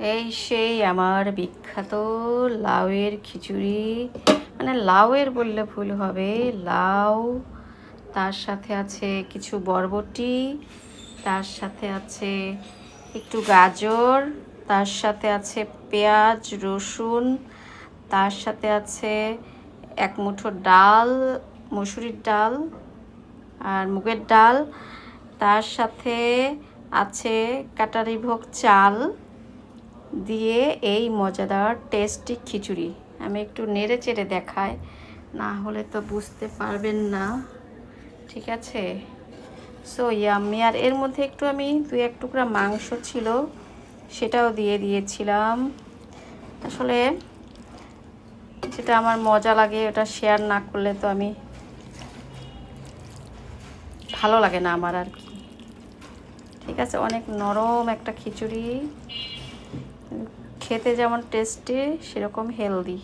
এই সেই আমার বিখ্যাত লাউয়ের খিচুড়ি। মানে লাউয়ের বললে ভুল হবে, লাউ, তার সাথে আছে কিছু বরবটি, তার সাথে আছে একটু গাজর, তার সাথে আছে পেঁয়াজ, রসুন, তার সাথে আছে এক মুঠো ডাল, মুসুরির ডাল আর মুগের ডাল। তার সাথে আছে কাটারি ভোগ চাল। দিয়ে এই মজাদার টেস্টি খিচুড়ি। আমি একটু নেড়ে চেড়ে দেখাই, না হলে তো বুঝতে পারবেন না। ঠিক আছে? সো ইয়াম্মি আর এর মধ্যে একটু আমি দুই এক টুকরা মাংস ছিল, সেটাও দিয়ে দিয়েছিলাম। আসলে যেটা আমার মজা লাগে, ওটা শেয়ার না করলে তো আমি ভালো লাগে না আমার আর কি। ঠিক আছে? অনেক নরম একটা খিচুড়ি। খেতে যেমন টেস্টি সেরকম হেলদি